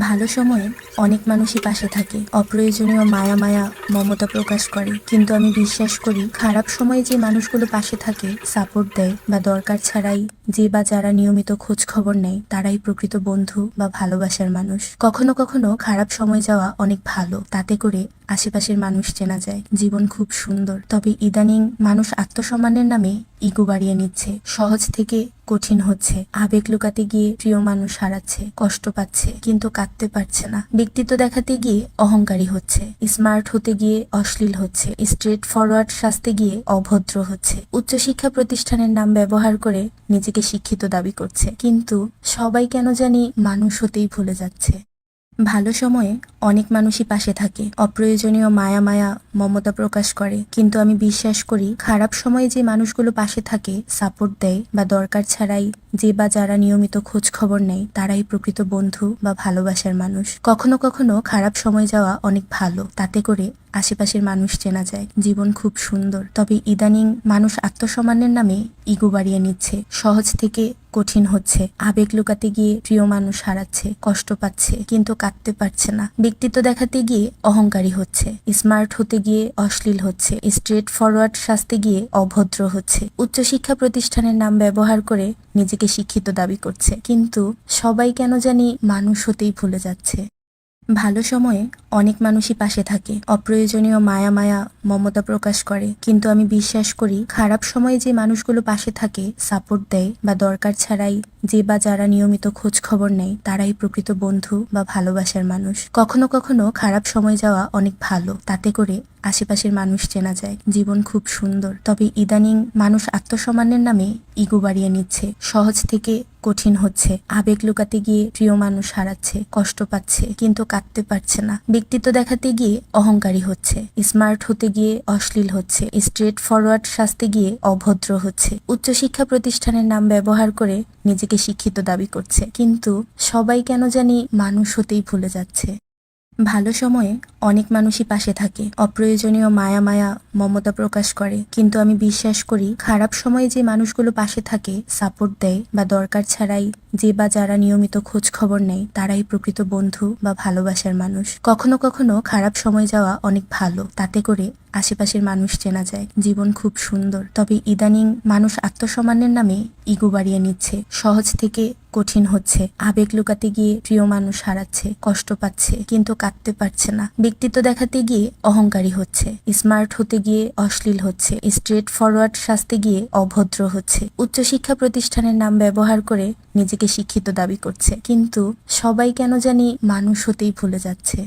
ভালো সময়ে অনেক মানুষই পাশে থাকে। অপ্রয়োজনীয় মায়া মায়া মমতা প্রকাশ করে। কিন্তু আমি বিশ্বাস করি, খারাপ সময়ে যে মানুষগুলো পাশে থাকে সাপোর্ট দেয় বা দরকার ছাড়াই যে বা যারা নিয়মিত খোঁজ খবর নেয়, তারাই প্রকৃত বন্ধু বা ভালোবাসার মানুষ। কখনো কখনো খারাপ সময় যাওয়া অনেক ভালো, তাতে করে আশেপাশের মানুষ চেনা যায়। জীবন খুব সুন্দর। তবে ইদানিং মানুষ আত্মসম্মানের নামে ইগো বাড়িয়ে নিচ্ছে। সহজ থেকে কঠিন হচ্ছে। আবেগ লুকাতে গিয়ে প্রিয় মানুষ হারাচ্ছে, কষ্ট পাচ্ছে, কিন্তু কাঁদতে পারছে না। ব্যক্তিত্ব দেখাতে গিয়ে অহংকারী হচ্ছে। স্মার্ট হতে গিয়ে অশ্লীল হচ্ছে। স্ট্রেট ফরওয়ার্ড সাজতে গিয়ে অভদ্র হচ্ছে। উচ্চশিক্ষা প্রতিষ্ঠানের নাম ব্যবহার করে নিজেকে শিক্ষিত দাবি করছে। কিন্তু সবাই কেন জানি মানুষ হতেই ভুলে যাচ্ছে। ভালো সময়ে অনেক মানুষই পাশে থাকে। অপ্রয়োজনীয় মায়া মায়া মমতা প্রকাশ করে। কিন্তু আমি বিশ্বাস করি, খারাপ সময়ে যে মানুষগুলো পাশে থাকে সাপোর্ট দেয় বা দরকার ছাড়াই যে বা যারা নিয়মিত খোঁজ খবর নেয়, তারাই প্রকৃত বন্ধু বা ভালোবাসার মানুষ। কখনো কখনো খারাপ সময় যাওয়া অনেক ভালো। তাতে করে আশেপাশের মানুষ চেনা যায়। জীবন খুব সুন্দর। তবে ইদানিং মানুষ আত্মসম্মানের নামে ইগো বাড়িয়ে নিচ্ছে। সহজ থেকে কঠিন হচ্ছে। আবেগ লুকাতে গিয়ে প্রিয় মানুষ হারাচ্ছে, কষ্ট পাচ্ছে, কিন্তু কাঁদতে পারছে না। ব্যক্তিত্ব দেখাতে গিয়ে অহংকারী হচ্ছে। স্মার্ট হতে গিয়ে অশ্লীল হচ্ছে। স্ট্রেট ফরওয়ার্ড সাজতে গিয়ে অভদ্র হচ্ছে। উচ্চশিক্ষা প্রতিষ্ঠানের নাম ব্যবহার করে নিজেকে শিক্ষিত দাবি করছে। কিন্তু সবাই কেন জানি মানুষ হতেই ভুলে যাচ্ছে। ভালো সময়ে অনেক মানুষই পাশে থাকে। অপ্রয়োজনীয় মায়া মায়া মমতা প্রকাশ করে। কিন্তু আমি বিশ্বাস করি, খারাপ সময়ে যে মানুষগুলো পাশে থাকে সাপোর্ট দেয় বা দরকার ছাড়াই যে বা যারা নিয়মিত খোঁজ খবর নেয়, তারাই প্রকৃত বন্ধু বা ভালোবাসার মানুষ। কখনো কখনো খারাপ সময় যাওয়া অনেক ভালো। তাতে করে আশেপাশের মানুষ চেনা যায়, জীবন খুব সুন্দর। তবে ইদানিং মানুষ আত্মসম্মানের নামে ইগো বাড়িয়ে নিচ্ছে। সহজ থেকে কঠিন হচ্ছে। আবেগ লুকাতে গিয়ে প্রিয় মানুষ হারাচ্ছে, কষ্ট পাচ্ছে, কিন্তু কাঁদতে পারছে না। ব্যক্তিত্ব দেখাতে গিয়ে অহংকারী হচ্ছে, স্মার্ট হতে গিয়ে অশ্লীল হচ্ছে স্ট্রেট ফরওয়ার্ড সাজতে গিয়ে অভদ্র হচ্ছে। উচ্চশিক্ষা প্রতিষ্ঠানের নাম ব্যবহার করে নিজেকে শিক্ষিত দাবি করছে, কিন্তু সবাই কেন জানি মানুষ হতেই ভুলে যাচ্ছে। ভালো সময়ে অনেক মানুষই পাশে থাকে। অপ্রয়োজনীয় মায়া মায়া মমতা প্রকাশ করে। কিন্তু আমি বিশ্বাস করি, খারাপ সময়ে যে মানুষগুলো পাশে থাকে সাপোর্ট দেয় বা দরকার ছাড়াই যে বা যারা নিয়মিত খোঁজ খবর নেয়, তারাই প্রকৃত বন্ধু বা ভালোবাসার মানুষ। কখনো কখনো খারাপ সময় যাওয়া অনেক ভালো। তাতে করে আশেপাশের মানুষ চেনা যায়, জীবন খুব সুন্দর। তবে ইদানিং মানুষ আত্মসম্মানের নামে ইগো বাড়িয়ে নিচ্ছে। সহজ থেকে কঠিন হচ্ছে। আবেগ লুকাতে গিয়ে প্রিয় মানুষ হারাচ্ছে, কষ্ট পাচ্ছে, কিন্তু কাঁদতে পারছে না। ব্যক্তিত্ব দেখাতে গিয়ে অহংকারী হচ্ছে, স্মার্ট হতে গিয়ে অশ্লীল হচ্ছে স্ট্রেট ফরওয়ার্ড সাজতে গিয়ে অভদ্র হচ্ছে। উচ্চশিক্ষা প্রতিষ্ঠানের নাম ব্যবহার করে নিজেকে শিক্ষিত দাবি করছে, কিন্তু সবাই কেন জানি মানুষ হতেই ভুলে যাচ্ছে।